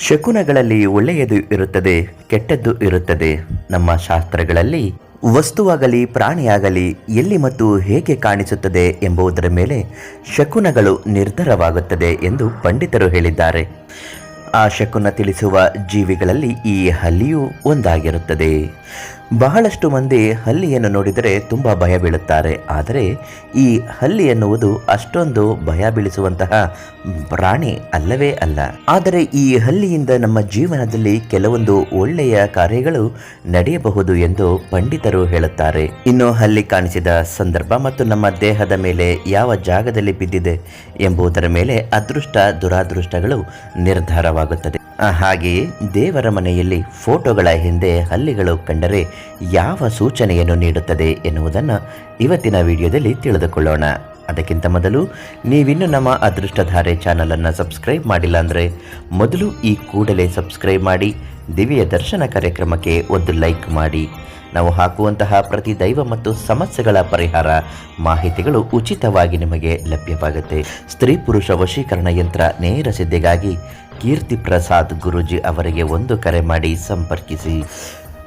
ಶಕುನಗಳಲ್ಲಿ ಒಳ್ಳೆಯದು ಇರುತ್ತದೆ, ಕೆಟ್ಟದ್ದು ಇರುತ್ತದೆ. ನಮ್ಮ ಶಾಸ್ತ್ರಗಳಲ್ಲಿ ವಸ್ತುವಾಗಲಿ, ಪ್ರಾಣಿಯಾಗಲಿ ಎಲ್ಲಿ ಮತ್ತು ಹೇಗೆ ಕಾಣಿಸುತ್ತದೆ ಎಂಬುದರ ಮೇಲೆ ಶಕುನಗಳು ನಿರ್ಧಾರವಾಗುತ್ತದೆ ಎಂದು ಪಂಡಿತರು ಹೇಳಿದ್ದಾರೆ. ಆ ಶಕುನ ತಿಳಿಸುವ ಜೀವಿಗಳಲ್ಲಿ ಈ ಹಲ್ಲಿಯೂ ಒಂದಾಗಿರುತ್ತದೆ. ಬಹಳಷ್ಟು ಮಂದಿ ಹಲ್ಲಿಯನ್ನು ನೋಡಿದರೆ ತುಂಬ ಭಯ ಬೀಳುತ್ತಾರೆ. ಆದರೆ ಈ ಹಲ್ಲಿ ಎನ್ನುವುದು ಅಷ್ಟೊಂದು ಭಯ ಬೀಳಿಸುವಂತಹ ಪ್ರಾಣಿ ಅಲ್ಲವೇ ಅಲ್ಲ. ಆದರೆ ಈ ಹಲ್ಲಿಯಿಂದ ನಮ್ಮ ಜೀವನದಲ್ಲಿ ಕೆಲವೊಂದು ಒಳ್ಳೆಯ ಕಾರ್ಯಗಳು ನಡೆಯಬಹುದು ಎಂದು ಪಂಡಿತರು ಹೇಳುತ್ತಾರೆ. ಇನ್ನು ಹಲ್ಲಿ ಕಾಣಿಸಿದ ಸಂದರ್ಭ ಮತ್ತು ನಮ್ಮ ದೇಹದ ಮೇಲೆ ಯಾವ ಜಾಗದಲ್ಲಿ ಬಿದ್ದಿದೆ ಎಂಬುದರ ಮೇಲೆ ಅದೃಷ್ಟ ದುರಾದೃಷ್ಟಗಳು ನಿರ್ಧಾರವಾಗುತ್ತದೆ. ಹಾಗೆಯೇ ದೇವರ ಮನೆಯಲ್ಲಿ ಫೋಟೋಗಳ ಹಿಂದೆ ಹಲ್ಲಿಗಳು ಕಂಡರೆ ಯಾವ ಸೂಚನೆಯನ್ನು ನೀಡುತ್ತದೆ ಎನ್ನುವುದನ್ನು ಇವತ್ತಿನ ವಿಡಿಯೋದಲ್ಲಿ ತಿಳಿದುಕೊಳ್ಳೋಣ. ಅದಕ್ಕಿಂತ ಮೊದಲು ನೀವಿನ್ನು ನಮ್ಮ ಅದೃಷ್ಟಧಾರೆ ಚಾನಲನ್ನು ಸಬ್ಸ್ಕ್ರೈಬ್ ಮಾಡಿಲ್ಲ ಅಂದರೆ ಮೊದಲು ಈ ಕೂಡಲೇ ಸಬ್ಸ್ಕ್ರೈಬ್ ಮಾಡಿ, ದಿವ್ಯ ದರ್ಶನ ಕಾರ್ಯಕ್ರಮಕ್ಕೆ ಒಂದು ಲೈಕ್ ಮಾಡಿ. ನಾವು ಹಾಕುವಂತಹ ಪ್ರತಿ ದೈವ ಮತ್ತು ಸಮಸ್ಯೆಗಳ ಪರಿಹಾರ, ಮಾಹಿತಿಗಳು ಉಚಿತವಾಗಿ ನಿಮಗೆ ಲಭ್ಯವಾಗುತ್ತೆ. ಸ್ತ್ರೀ ಪುರುಷ ವಶೀಕರಣ ಯಂತ್ರ ನೇರ ಸಿದ್ಧಿಗಾಗಿ ಕೀರ್ತಿ ಪ್ರಸಾದ್ ಗುರೂಜಿ ಅವರಿಗೆ ಒಂದು ಕರೆ ಮಾಡಿ ಸಂಪರ್ಕಿಸಿ.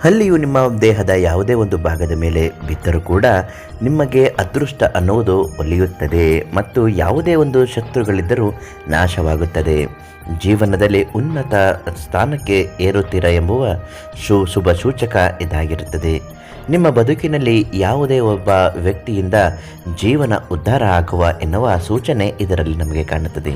ಅಲ್ಲಿಯೂ ನಿಮ್ಮ ದೇಹದ ಯಾವುದೇ ಒಂದು ಭಾಗದ ಮೇಲೆ ಬಿದ್ದರೂ ಕೂಡ ನಿಮಗೆ ಅದೃಷ್ಟ ಅನ್ನುವುದು ಒಲಿಯುತ್ತದೆ ಮತ್ತು ಯಾವುದೇ ಒಂದು ಶತ್ರುಗಳಿದ್ದರೂ ನಾಶವಾಗುತ್ತದೆ. ಜೀವನದಲ್ಲಿ ಉನ್ನತ ಸ್ಥಾನಕ್ಕೆ ಏರುತ್ತೀರಾ ಎಂಬುವ ಶು ಶುಭ ಸೂಚಕ ಇದಾಗಿರುತ್ತದೆ. ನಿಮ್ಮ ಬದುಕಿನಲ್ಲಿ ಯಾವುದೇ ಒಬ್ಬ ವ್ಯಕ್ತಿಯಿಂದ ಜೀವನ ಉದ್ಧಾರ ಆಗುವ ಎನ್ನುವ ಸೂಚನೆ ಇದರಲ್ಲಿ ನಮಗೆ ಕಾಣುತ್ತದೆ.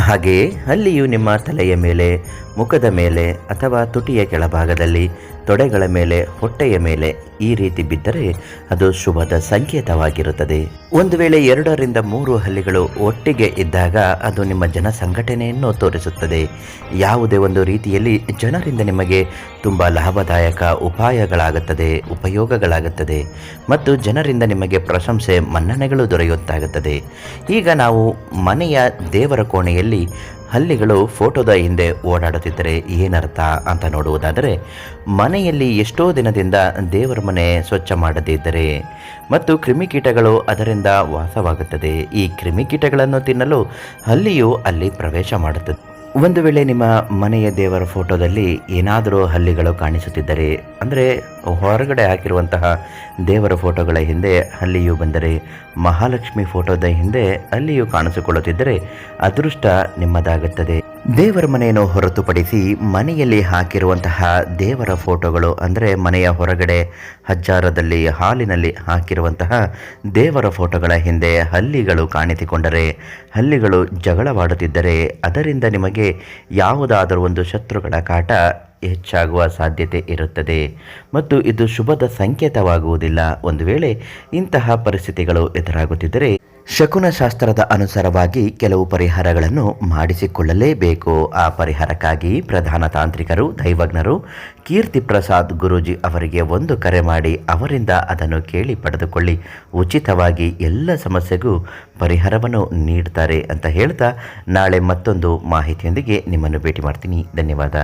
ಹಾಗೆಯೇ ಅಲ್ಲಿಯೂ ನಿಮ್ಮ ತಲೆಯ ಮೇಲೆ, ಮುಖದ ಮೇಲೆ ಅಥವಾ ತುಟಿಯ ಕೆಳಭಾಗದಲ್ಲಿ, ತೊಡೆಗಳ ಮೇಲೆ, ಹೊಟ್ಟೆಯ ಮೇಲೆ ಈ ರೀತಿ ಬಿದ್ದರೆ ಅದು ಶುಭದ ಸಂಕೇತವಾಗಿರುತ್ತದೆ. ಒಂದು ವೇಳೆ ಎರಡರಿಂದ ಮೂರು ಹಲ್ಲಿಗಳು ಒಟ್ಟಿಗೆ ಇದ್ದಾಗ ಅದು ನಿಮ್ಮ ಜನ ಸಂಘಟನೆಯನ್ನು ತೋರಿಸುತ್ತದೆ. ಯಾವುದೇ ಒಂದು ರೀತಿಯಲ್ಲಿ ಜನರಿಂದ ನಿಮಗೆ ತುಂಬ ಲಾಭದಾಯಕ ಉಪಾಯಗಳಾಗುತ್ತದೆ. ಉಪಯೋಗಗಳಾಗುತ್ತದೆ ಮತ್ತು ಜನರಿಂದ ನಿಮಗೆ ಪ್ರಶಂಸೆ ಮನ್ನಣೆಗಳು ದೊರೆಯುತ್ತಾಗುತ್ತದೆ. ಈಗ ನಾವು ಮನೆಯ ದೇವರ ಕೋಣೆಯಲ್ಲಿ ಹಲ್ಲಿಗಳು ಫೋಟೋದ ಹಿಂದೆ ಓಡಾಡುತ್ತಿದ್ದರೆ ಏನರ್ಥ ಅಂತ ನೋಡುವುದಾದರೆ, ಮನೆಯಲ್ಲಿ ಎಷ್ಟೋ ದಿನದಿಂದ ದೇವರ ಮನೆ ಸ್ವಚ್ಛ ಮಾಡದಿದ್ದರೆ ಮತ್ತು ಕ್ರಿಮಿಕೀಟಗಳು ಅದರಿಂದ ವಾಸವಾಗುತ್ತದೆ. ಈ ಕ್ರಿಮಿಕೀಟಗಳನ್ನು ತಿನ್ನಲು ಹಲ್ಲಿಯು ಅಲ್ಲಿ ಪ್ರವೇಶ ಮಾಡುತ್ತದೆ ಒಂದು ವೇಳೆ ನಿಮ್ಮ ಮನೆಯ ದೇವರ ಫೋಟೋದಲ್ಲಿ ಏನಾದರೂ ಹಲ್ಲಿಗಳು ಕಾಣಿಸುತ್ತಿದ್ದರೆ, ಅಂದರೆ ಹೊರಗಡೆ ಹಾಕಿರುವಂತಹ ದೇವರ ಫೋಟೋಗಳ ಹಿಂದೆ ಹಲ್ಲಿಯು ಬಂದರೆ, ಮಹಾಲಕ್ಷ್ಮಿ ಫೋಟೋದ ಹಿಂದೆ ಅಲ್ಲಿಯೂ ಕಾಣಿಸಿಕೊಳ್ಳುತ್ತಿದ್ದರೆ, ಅದೃಷ್ಟ ನಿಮ್ಮದಾಗುತ್ತದೆ. ದೇವರ ಮನೆಯನ್ನು ಹೊರತುಪಡಿಸಿ ಮನೆಯಲ್ಲಿ ಹಾಕಿರುವಂತಹ ದೇವರ ಫೋಟೋಗಳು, ಅಂದರೆ ಮನೆಯ ಹೊರಗಡೆ ಹಜ್ಜಾರದಲ್ಲಿ, ಹಾಲಿನಲ್ಲಿ ಹಾಕಿರುವಂತಹ ದೇವರ ಫೋಟೋಗಳ ಹಿಂದೆ ಹಲ್ಲಿಗಳು ಕಾಣಿಸಿಕೊಂಡರೆ, ಹಲ್ಲಿಗಳು ಜಗಳವಾಡುತ್ತಿದ್ದರೆ ಅದರಿಂದ ನಿಮಗೆ ಯಾವುದಾದರೂ ಒಂದು ಶತ್ರುಗಳ ಕಾಟ ಹೆಚ್ಚಾಗುವ ಸಾಧ್ಯತೆ ಇರುತ್ತದೆ. ಮತ್ತು ಇದು ಶುಭದ ಸಂಕೇತವಾಗುವುದಿಲ್ಲ. ಒಂದು ವೇಳೆ ಇಂತಹ ಪರಿಸ್ಥಿತಿಗಳು ಎದುರಾಗುತ್ತಿದ್ದರೆ ಶಕುನ ಶಾಸ್ತ್ರದ ಅನುಸಾರವಾಗಿ ಕೆಲವು ಪರಿಹಾರಗಳನ್ನು ಮಾಡಿಸಿಕೊಳ್ಳಲೇಬೇಕು. ಆ ಪರಿಹಾರಕ್ಕಾಗಿ ಪ್ರಧಾನ ತಾಂತ್ರಿಕರು, ದೈವಜ್ಞರು ಕೀರ್ತಿ ಪ್ರಸಾದ್ ಗುರೂಜಿ ಅವರಿಗೆ ಒಂದು ಕರೆ ಮಾಡಿ ಅವರಿಂದ ಅದನ್ನು ಕೇಳಿ ಪಡೆದುಕೊಳ್ಳಿ. ಉಚಿತವಾಗಿ ಎಲ್ಲ ಸಮಸ್ಯೆಗೂ ಪರಿಹಾರವನ್ನು ನೀಡ್ತಾರೆ ಅಂತ ಹೇಳ್ತಾ ನಾಳೆ ಮತ್ತೊಂದು ಮಾಹಿತಿಯೊಂದಿಗೆ ನಿಮ್ಮನ್ನು ಭೇಟಿ ಮಾಡ್ತೀನಿ. ಧನ್ಯವಾದ.